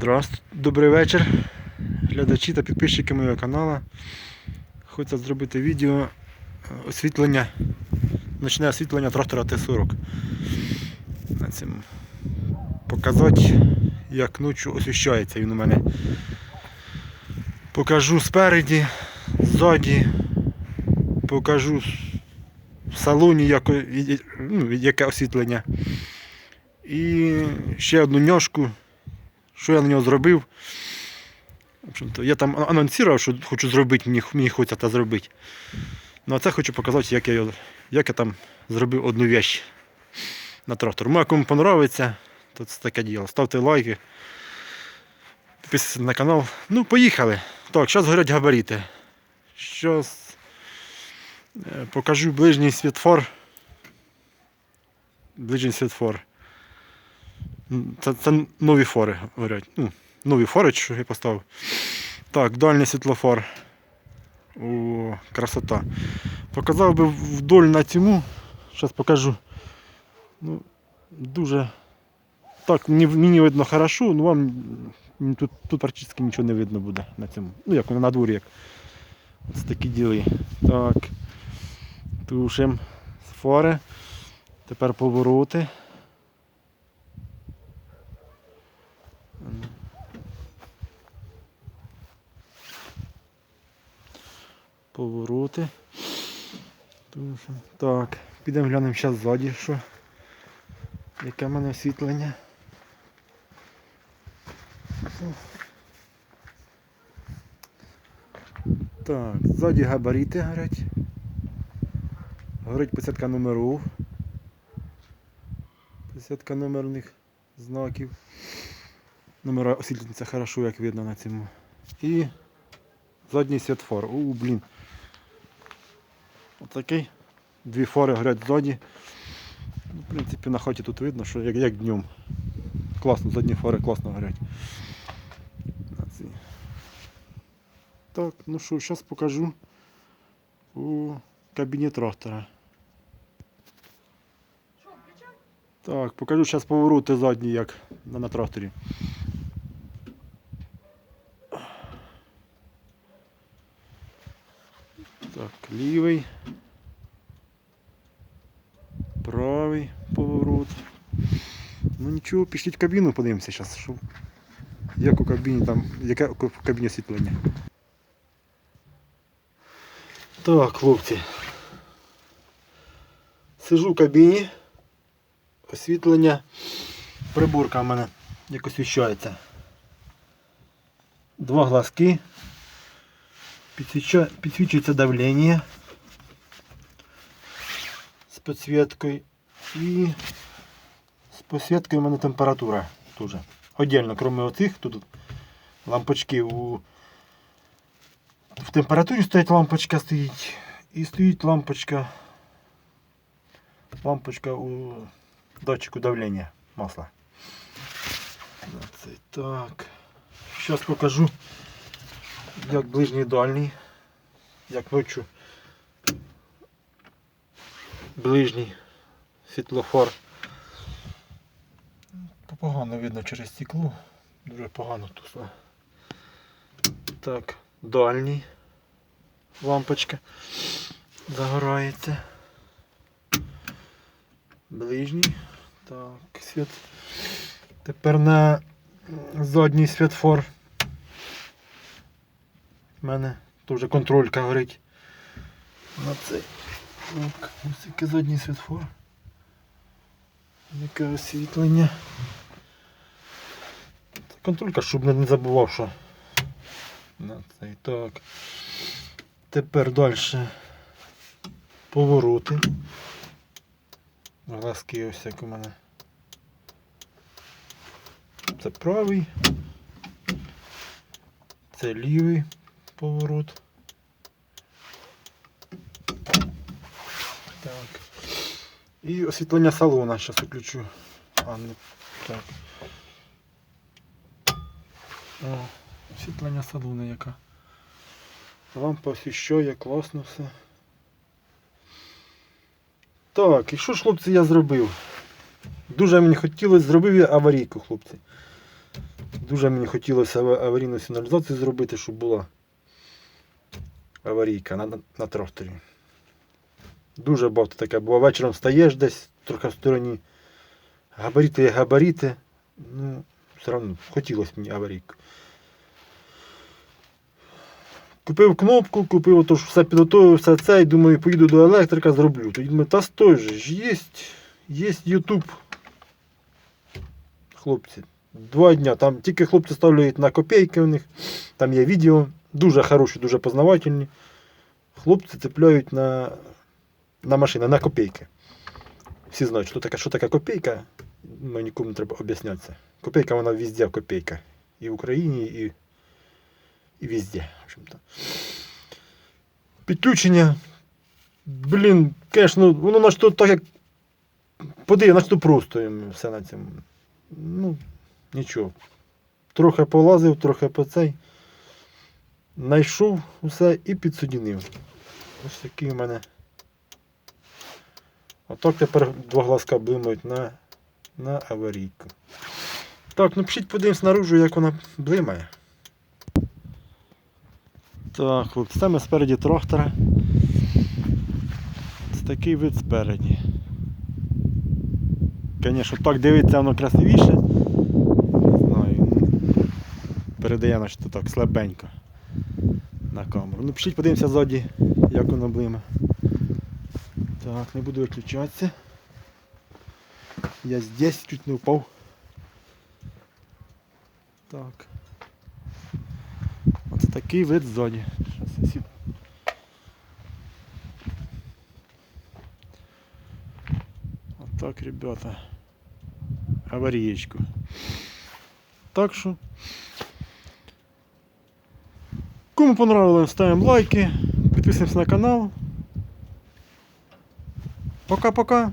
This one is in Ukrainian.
Здравствуйте, добрий вечір, глядачі та підписчики моєго каналу. Хочу зробити відео е, освітлення, ночне освітлення трактора Т-40. Показати, як ночі освіщається він у мене. Покажу спереді, ззаді, покажу в салоні, ну, яке освітлення. І ще одну ножку що я на нього зробив. В общем-то, я там анонсував, що хочу зробити, мені, мені хочеться зробити. Ну а це хочу показати, як я, як я там зробив одну вещь на трактор. Може, кому подобається, то це таке діло. Ставте лайки. Підписуйтесь на канал. Ну, поїхали. Так, зараз горять габарити. Зараз покажу ближній світфор. Ближній світфор. М, Це, це нові фори горять. Ну, нові фори, що я поставив. Так, дальній світлофор. О, красота. Показав би вдоль на цьому. Зараз покажу. Ну, дуже. Так, мені, мені видно хорошо, ну вам тут, тут практично нічого не видно буде на цьому. Ну як на дворі як. Ось такі діли. Так. Тушим з фори. Тепер повороти. Повороти. Так, підемо глянемо зараз ззаді, що. Яке в мене освітлення. Так, ззаді габарити горять. Горить посадка номерів. Посадка номерних знаків. Номера освітлюються хорошо, як видно на цьому. І задній світфор. У, блін. Отакий. Дві фори горять ззаді. Ну, в принципі, на хаті тут видно, що як, як днем. Класно, задні фори класно горять. Так, ну що, зараз покажу у кабіні трактора. Так, покажу зараз повороти задні, як на, на тракторі. Так, лівий. Правий поворот. Ну нічого, пішліть в кабіну, подивимося зараз, що як у кабіні там, яке у кабіні освітлення. Так, хлопці. Сижу в кабіні. Освітлення. Приборка в мене як освіщається. Два глазки. Підсвіча- Підсвічується давлення з підсвіткою і з підсвіткою у мене температура теж. Отдельно, крім оцих, тут лампочки у в температурі стоїть лампочка стоїть і стоїть лампочка лампочка у датчику давлення масла. Оце Так. Зараз покажу Як ближній дальній, як ночі ближній світлофор. Погано видно через стекло. Дуже погано тут. Так, дальній лампочка загорається. Ближній. Так, світ. Тепер на задній світфор. У мене теж контролька горить. На цей. Так, ось який задній світфор. Яке освітлення. Контролька, щоб не забував, що. На цей. Так. Тепер далі повороти. Глазки ось як у мене. Це правий. Це лівий поворот. Так. І освітлення салона зараз включу. А, не так. О, освітлення салона яка. Лампа освіщає, класно все. Так, і що ж, хлопці, я зробив? Дуже мені хотілося, зробив я аварійку, хлопці. Дуже мені хотілося аварійну сигналізацію зробити, щоб була аварійка на, на, на тракторі. Дуже багато таке було. Вечором встаєш десь трохи в стороні. Габаріти є габаріти. Ну, все одно хотілося мені аварійку. Купив кнопку, купив ото ж все підготовив, все це, і думаю, поїду до електрика, зроблю. Тоді думаю, та стой же ж, є, є YouTube. Хлопці. Два дня. Там тільки хлопці ставляють на копійки у них. Там є відео. Дуже хороші, дуже познавательні. Хлопці цепляють на, на машини, на копійки. Всі знають, що таке, що таке копійка. Ну, нікому не треба об'яснятися. Копійка, вона везде копійка. І в Україні, і, і везде. В общем-то. Підключення. Блін, звісно, воно на що так як. Подиви, на що просто все на цьому. Ну, нічого. Трохи полазив, трохи по цей. Найшов усе і підсудінив. Ось такий у мене. Отак тепер два глазка блимають на, на аварійку. Так, ну пишіть подивимось наружу, як вона блимає. Так, хлопці, саме спереді трактора. Ось такий вид спереді. Звісно, так дивиться воно красивіше. Не знаю. Передає наче так слабенько на камеру. Ну пишіть, подивимося ззаді, як воно блиме. Так, не буду виключатися. Я здесь чуть не упав. Так. Оце такий вид ззаді. Сів. Отак, ребята. Аварієчку. Так що. Кому понравилось, ставим лайки, підписуємося на канал. Пока-пока.